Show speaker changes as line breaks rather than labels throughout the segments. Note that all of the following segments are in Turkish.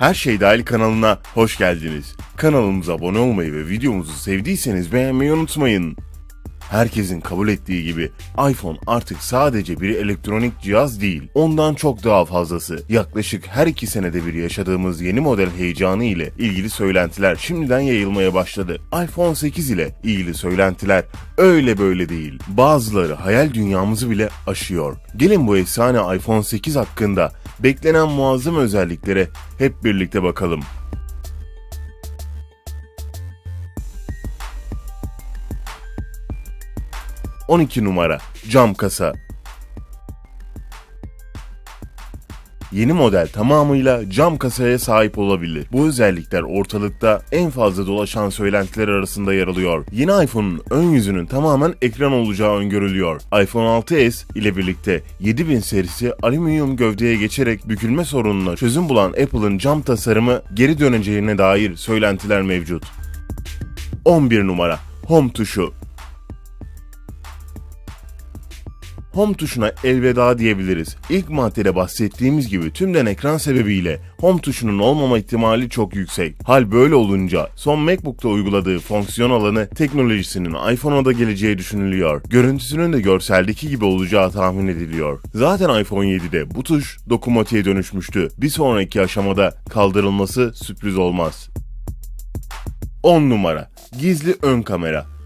Her Şey Dahil kanalına hoş geldiniz. Kanalımıza abone olmayı ve videomuzu sevdiyseniz beğenmeyi unutmayın. Herkesin kabul ettiği gibi iPhone artık sadece bir elektronik cihaz değil, ondan çok daha fazlası. Yaklaşık her iki senede bir yaşadığımız yeni model heyecanı ile ilgili söylentiler şimdiden yayılmaya başladı. iPhone 8 ile ilgili söylentiler öyle böyle değil. Bazıları hayal dünyamızı bile aşıyor. Gelin bu efsane iPhone 8 hakkında beklenen muazzam özelliklere hep birlikte bakalım. ...12 numara cam kasa. Yeni model tamamıyla cam kasaya sahip olabilir. Bu özellikler ortalıkta en fazla dolaşan söylentiler arasında yer alıyor. Yeni iPhone'un ön yüzünün tamamen ekran olacağı öngörülüyor. iPhone 6s ile birlikte 7000 serisi alüminyum gövdeye geçerek bükülme sorununa çözüm bulan Apple'ın cam tasarımı geri döneceğine dair söylentiler mevcut. 11 numara Home tuşu Home tuşuna elveda diyebiliriz. İlk maddede bahsettiğimiz gibi tümden ekran sebebiyle Home tuşunun olmama ihtimali çok yüksek. Hal böyle olunca son MacBook'ta uyguladığı fonksiyon alanı teknolojisinin iPhone'a da geleceği düşünülüyor. Görüntüsünün de görseldeki gibi olacağı tahmin ediliyor. Zaten iPhone 7'de bu tuş dokunmatiğe dönüşmüştü. Bir sonraki aşamada kaldırılması sürpriz olmaz. 10 numara Gizli ön kamera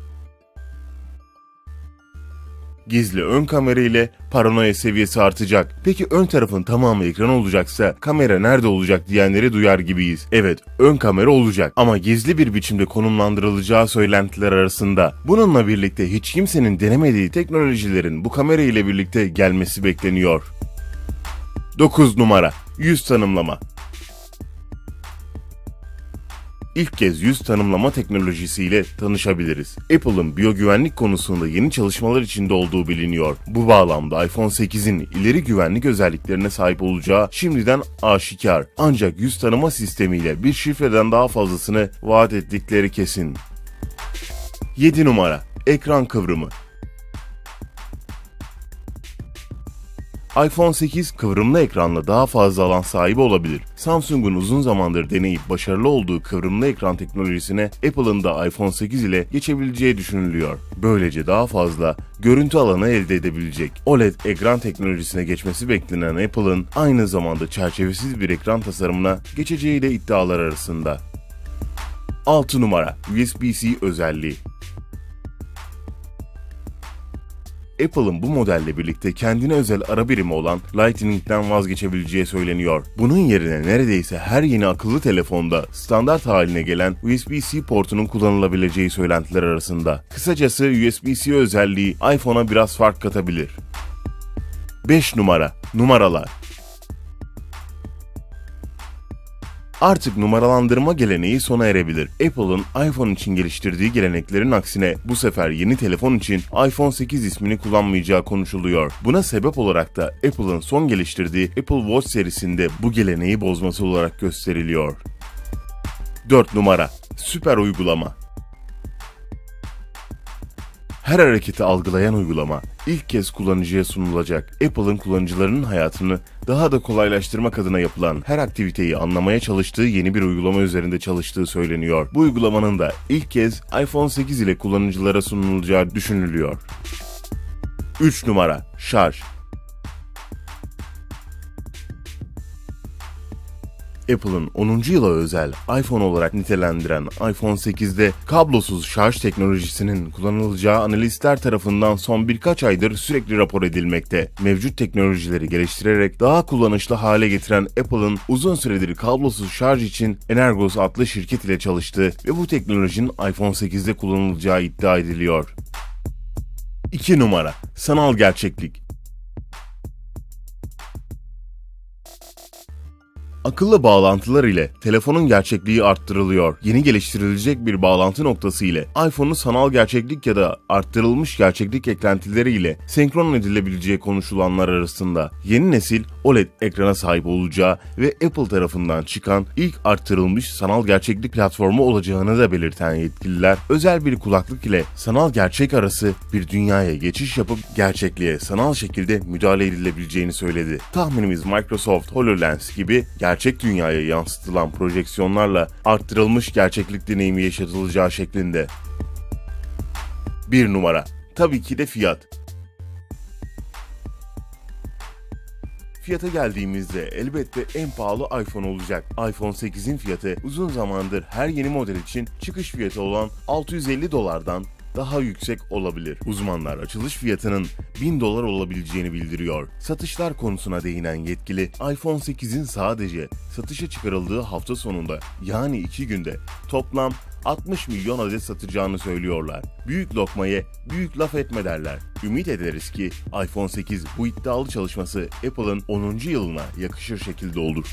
Gizli ön kamera ile paranoya seviyesi artacak. Peki ön tarafın tamamı ekran olacaksa kamera nerede olacak diyenleri duyar gibiyiz. Evet ön kamera olacak ama gizli bir biçimde konumlandırılacağı söylentiler arasında. Bununla birlikte hiç kimsenin denemediği teknolojilerin bu kamera ile birlikte gelmesi bekleniyor. 9 numara Yüz tanımlama ilk kez yüz tanımlama teknolojisiyle tanışabiliriz. Apple'ın biyogüvenlik konusunda yeni çalışmalar içinde olduğu biliniyor. Bu bağlamda iPhone 8'in ileri güvenlik özelliklerine sahip olacağı şimdiden aşikar. Ancak yüz tanıma sistemiyle bir şifreden daha fazlasını vaat ettikleri kesin. 7 numara Ekran kıvrımı iPhone 8 kıvrımlı ekranla daha fazla alan sahibi olabilir. Samsung'un uzun zamandır deneyip başarılı olduğu kıvrımlı ekran teknolojisine Apple'ın da iPhone 8 ile geçebileceği düşünülüyor. Böylece daha fazla görüntü alanı elde edebilecek. OLED ekran teknolojisine geçmesi beklenen Apple'ın aynı zamanda çerçevesiz bir ekran tasarımına geçeceği de iddialar arasında. 6 numara USB-C özelliği Apple'ın bu modelle birlikte kendine özel ara birimi olan Lightning'den vazgeçebileceği söyleniyor. Bunun yerine neredeyse her yeni akıllı telefonda standart haline gelen USB-C portunun kullanılabileceği söylentiler arasında. Kısacası USB-C özelliği iPhone'a biraz fark katabilir. 5 numara Numaralar Artık numaralandırma geleneği sona erebilir. Apple'ın iPhone için geliştirdiği geleneklerin aksine bu sefer yeni telefon için iPhone 8 ismini kullanmayacağı konuşuluyor. Buna sebep olarak da Apple'ın son geliştirdiği Apple Watch serisinde bu geleneği bozması olarak gösteriliyor. 4 numara Süper uygulama her hareketi algılayan uygulama ilk kez kullanıcıya sunulacak. Apple'ın kullanıcılarının hayatını daha da kolaylaştırmak adına yapılan her aktiviteyi anlamaya çalıştığı yeni bir uygulama üzerinde çalıştığı söyleniyor. Bu uygulamanın da ilk kez iPhone 8 ile kullanıcılara sunulacağı düşünülüyor. 3 numara Şarj Apple'ın 10. yıla özel iPhone olarak nitelendiren iPhone 8'de kablosuz şarj teknolojisinin kullanılacağı analistler tarafından son birkaç aydır sürekli rapor edilmekte. Mevcut teknolojileri geliştirerek daha kullanışlı hale getiren Apple'ın uzun süredir kablosuz şarj için Energos adlı şirket ile çalıştığı ve bu teknolojinin iPhone 8'de kullanılacağı iddia ediliyor. 2 numara Sanal gerçeklik Akıllı bağlantılar ile telefonun gerçekliği arttırılıyor. Yeni geliştirilecek bir bağlantı noktası ile iPhone'u sanal gerçeklik ya da arttırılmış gerçeklik eklentileri ile senkron edilebileceği konuşulanlar arasında. Yeni nesil OLED ekrana sahip olacağı ve Apple tarafından çıkan ilk arttırılmış sanal gerçeklik platformu olacağını da belirten yetkililer, özel bir kulaklık ile sanal gerçek arası bir dünyaya geçiş yapıp gerçekliğe sanal şekilde müdahale edilebileceğini söyledi. Tahminimiz Microsoft HoloLens gibi gerçek gerçek dünyaya yansıtılan projeksiyonlarla arttırılmış gerçeklik deneyimi yaşatılacağı şeklinde. 1 numara Tabii ki de fiyat. Fiyata geldiğimizde elbette en pahalı iPhone olacak. iPhone 8'in fiyatı uzun zamandır her yeni model için çıkış fiyatı olan 650 dolardan daha yüksek olabilir. Uzmanlar açılış fiyatının 1000 dolar olabileceğini bildiriyor. Satışlar konusuna değinen yetkili iPhone 8'in sadece satışa çıkarıldığı hafta sonunda yani 2 günde toplam 60 milyon adet satacağını söylüyorlar. Büyük lokmaya büyük laf etme derler. Ümit ederiz ki iPhone 8 bu iddialı çalışması Apple'ın 10. yılına yakışır şekilde olur.